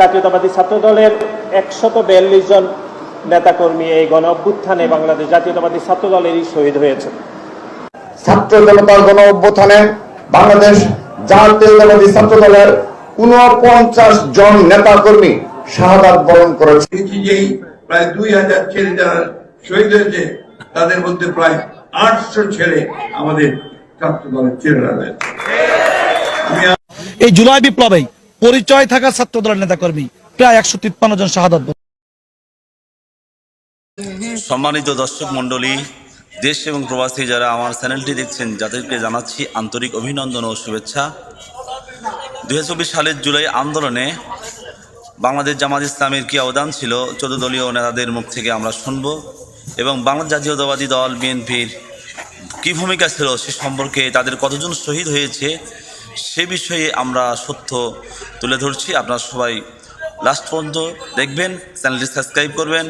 জাতীয়তাবাদী ছাত্র দলের একশত বিয়াল্লিশ জন নেতাকর্মী এই গণ অভ্যুত্থানে বাংলাদেশ জাতীয়তাবাদী ছাত্র দলেরই শহীদ হয়েছে। ছাত্র জনতার গণ অভ্যুত্থানে বাংলাদেশ জাতীয়তাবাদী ছাত্র দলের উনপঞ্চাশ জন নেতা কর্মী শাহাদাত বরণ করেছে। যেই প্রায় দুই হাজার ছেলে যারা শহীদ হয়েছে তাদের মধ্যে প্রায় আটশো ছেলে আমাদের ছাত্র দলের ছেলেরা রয়েছে। এই জুলাই বিপ্লবে পরিচয় থাকা ছাত্র দলের নেতাকর্মী, প্রায় একশো তিপ্পান্ন জন শাহাদত সম্মানিত দর্শক মণ্ডলী, দেশ এবং প্রবাসী যারা আমার চ্যানেলটি দেখছেন, যাদেরকে জানাচ্ছি আন্তরিক অভিনন্দন ও শুভেচ্ছা। দুই সালের জুলাই আন্দোলনে বাংলাদেশ জামাত ইসলামের কী অবদান ছিল, চোদ্দ দলীয় নেতাদের মুখ থেকে আমরা শুনব এবং বাংলাদেশ জাতীয়তাবাদী দল, বিএনপির কী ভূমিকা ছিল সে সম্পর্কে তাদের কতজন শহীদ হয়েছে সে বিষয়ে আমরা সত্য তুলে ধরছি। আপনারা সবাই লাস্ট পর্যন্ত দেখবেন চ্যানেলটি সাবস্ক্রাইব করবেন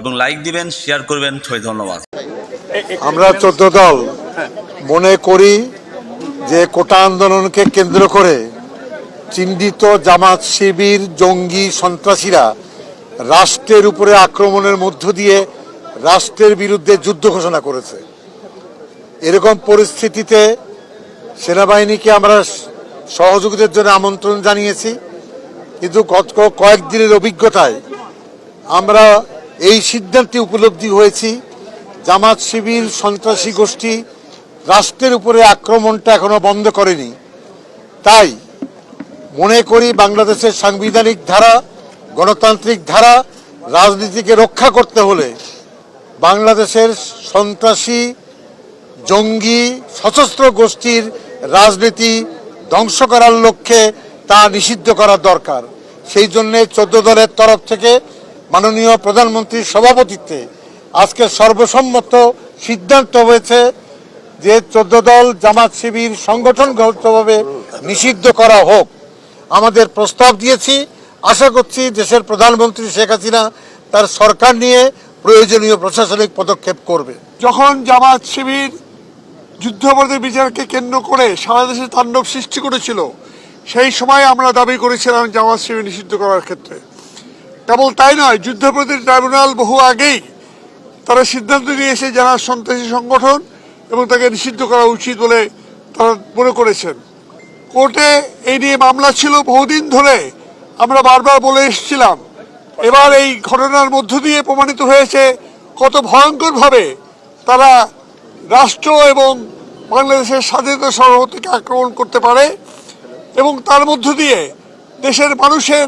এবং লাইক দিবেন শেয়ার করবেন। সবাই ধন্যবাদ। আমরা চোদ্দ দল মনে করি যে কোটা আন্দোলনকে কেন্দ্র করে চিহ্নিত জামাত শিবির, জঙ্গি, সন্ত্রাসীরা রাষ্ট্রের উপরে আক্রমণের মধ্য দিয়ে রাষ্ট্রের বিরুদ্ধে যুদ্ধ ঘোষণা করেছে। এরকম পরিস্থিতিতে সেনাবাহিনীকে আমরা সহযোগিতার জন্য আমন্ত্রণ জানিয়েছি। কিন্তু গত কয়েকদিনের অভিজ্ঞতায় আমরা এই সিদ্ধান্তে উপলব্ধি হয়েছি, জামাত শিবির, সন্ত্রাসী গোষ্ঠী রাষ্ট্রের উপরে আক্রমণটা এখনও বন্ধ করেনি। তাই মনে করি বাংলাদেশের সাংবিধানিক ধারা, গণতান্ত্রিক ধারা, রাজনীতিকে রক্ষা করতে হলে বাংলাদেশের সন্ত্রাসী, জঙ্গি, সশস্ত্র গোষ্ঠীর রাজনীতি ধ্বংস করার লক্ষ্যে তা নিষিদ্ধ করা দরকার। সেই জন্যে চোদ্দ দলের তরফ থেকে মাননীয় প্রধানমন্ত্রীর সভাপতিত্বে আজকে সর্বসম্মত সিদ্ধান্ত হয়েছে যে চোদ্দ দল জামাত শিবির সংগঠনগতভাবে নিষিদ্ধ করা হোক। আমাদের প্রস্তাব দিয়েছি। আশা করছি দেশের প্রধানমন্ত্রী শেখ হাসিনা তার সরকার নিয়ে প্রয়োজনীয় প্রশাসনিক পদক্ষেপ করবে। যখন জামাত শিবির যুদ্ধাপরাধের বিচারকে কেন্দ্র করে সারা দেশে তাণ্ডব সৃষ্টি করেছিল। সেই সময় আমরা দাবি করেছিলাম জামাত শিবির নিষিদ্ধ করার ক্ষেত্রে। কেবল তাই নয়, যুদ্ধাপরাধীর ট্রাইব্যুনাল বহু আগেই তারা সিদ্ধান্ত নিয়েছে যারা সন্ত্রাসী সংগঠন এবং তাকে নিষিদ্ধ করা উচিত বলে তারা মনে করেছেন। কোর্টে এই নিয়ে মামলা ছিল বহুদিন ধরে। আমরা বারবার বলে এসেছিলাম, এবার এই ঘটনার মধ্য দিয়ে প্রমাণিত হয়েছে কত ভয়ঙ্করভাবে তারা রাষ্ট্র এবং বাংলাদেশের স্বাধীনতা সরহদকে আক্রমণ করতে পারে এবং তার মধ্য দিয়ে দেশের মানুষের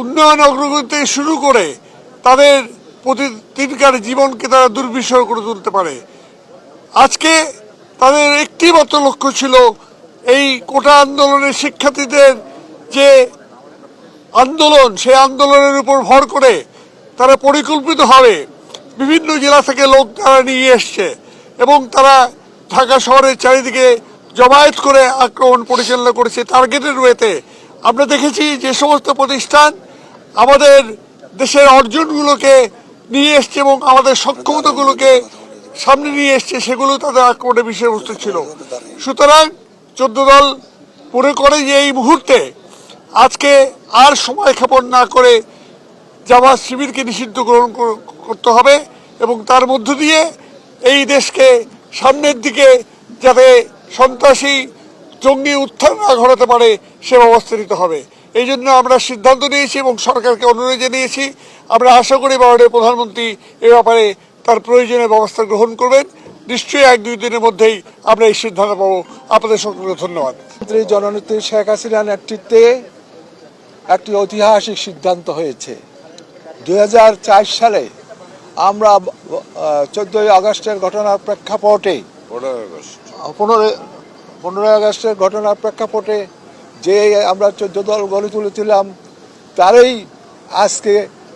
উন্নয়ন অগ্রগতি থেকে শুরু করে তাদের প্রতিদিনকার জীবনকে তারা দুর্বিষহ করে তুলতে পারে। আজকে তাদের একটি মাত্র লক্ষ্য ছিল এই কোটা আন্দোলনের শিক্ষার্থীদের যে আন্দোলন, সেই আন্দোলনের উপর ভর করে তারা পরিকল্পিতভাবে বিভিন্ন জেলা থেকে লোক তারা নিয়ে এসছে। এবং তারা ঢাকা শহরের চারিদিকে জমায়েত করে আক্রমণ পরিচালনা করেছে টার্গেটের ওয়েতে। আমরা দেখেছি যে সমস্ত প্রতিষ্ঠান আমাদের দেশের অর্জনগুলোকে নিয়ে এসছে এবং আমাদের সক্ষমতাগুলোকে সামনে নিয়ে এসছে, সেগুলো তাদের আক্রমণের বিষয়বস্তু ছিল। সুতরাং চোদ্দ দল মনে করে যে এই মুহূর্তে আজকে আর সময় ক্ষেপণ না করে জামাত শিবিরকে নিষিদ্ধ গ্রহণ করতে হবে এবং তার মধ্য দিয়ে এই দেশকে সামনের দিকে যাতে সন্ত্রাসী জঙ্গি উত্থান না ঘটাতে পারে, সে ব্যবস্থা নিতে হবে। এই জন্য আমরা সিদ্ধান্ত নিয়েছি এবং সরকারকে অনুরোধ জানিয়েছি। আমরা আশা করি ভারতের প্রধানমন্ত্রী এ ব্যাপারে তার প্রয়োজনীয় ব্যবস্থা গ্রহণ করবেন। নিশ্চয়ই এক দুই দিনের মধ্যেই আমরা এই সিদ্ধান্ত পাবো। আপনাদের সকলকে ধন্যবাদ। জননেত্রী শেখ হাসিনার নেতৃত্বে একটি ঐতিহাসিক সিদ্ধান্ত হয়েছে। দু হাজার চার সালে আমরা চোদ্দই আগস্টের ঘটনার প্রেক্ষাপটে পনেরোই পনেরোই আগস্টের ঘটনার প্রেক্ষাপটে যে আমরা চোদ্দ দল গড়ে তুলেছিলাম তারই আজকে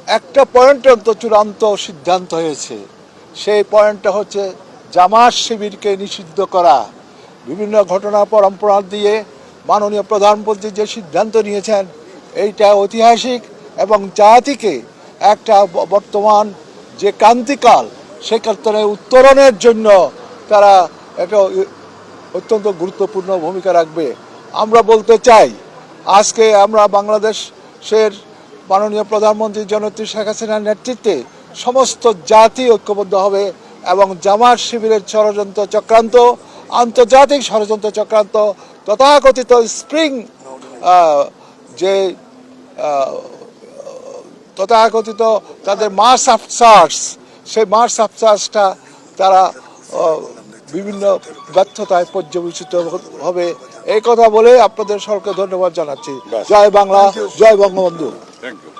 একটা পয়েন্টের তো চূড়ান্ত সিদ্ধান্ত হয়েছে। সেই পয়েন্টটা হচ্ছে জামাত শিবিরকে নিষিদ্ধ করা। বিভিন্ন ঘটনা পরম্পরা দিয়ে মাননীয় প্রধানমন্ত্রী যে সিদ্ধান্ত নিয়েছেন এইটা ঐতিহাসিক এবং জাতিকে একটা বর্তমান যে ক্রান্তিকাল সে ক্ষেত্রে উত্তরণের জন্য তারা একটা অত্যন্ত গুরুত্বপূর্ণ ভূমিকা রাখবে। আমরা বলতে চাই, আজকে আমরা বাংলাদেশের মাননীয় প্রধানমন্ত্রী জনত্রী শেখ হাসিনার নেতৃত্বে সমস্ত জাতি ঐক্যবদ্ধ হবে এবং জামাত শিবিরের ষড়যন্ত্র চক্রান্ত, আন্তর্জাতিক ষড়যন্ত্র চক্রান্ত তথাকথিত স্প্রিং যে তথাকথিত তাদের মাস চার্জ সেই মাস চার্জটা তারা বিভিন্ন ব্যর্থতায় পর্যবেসিত হবে। এই কথা বলে আপনাদের সকলকে ধন্যবাদ জানাচ্ছি। জয় বাংলা জয় বঙ্গবন্ধু। Thank you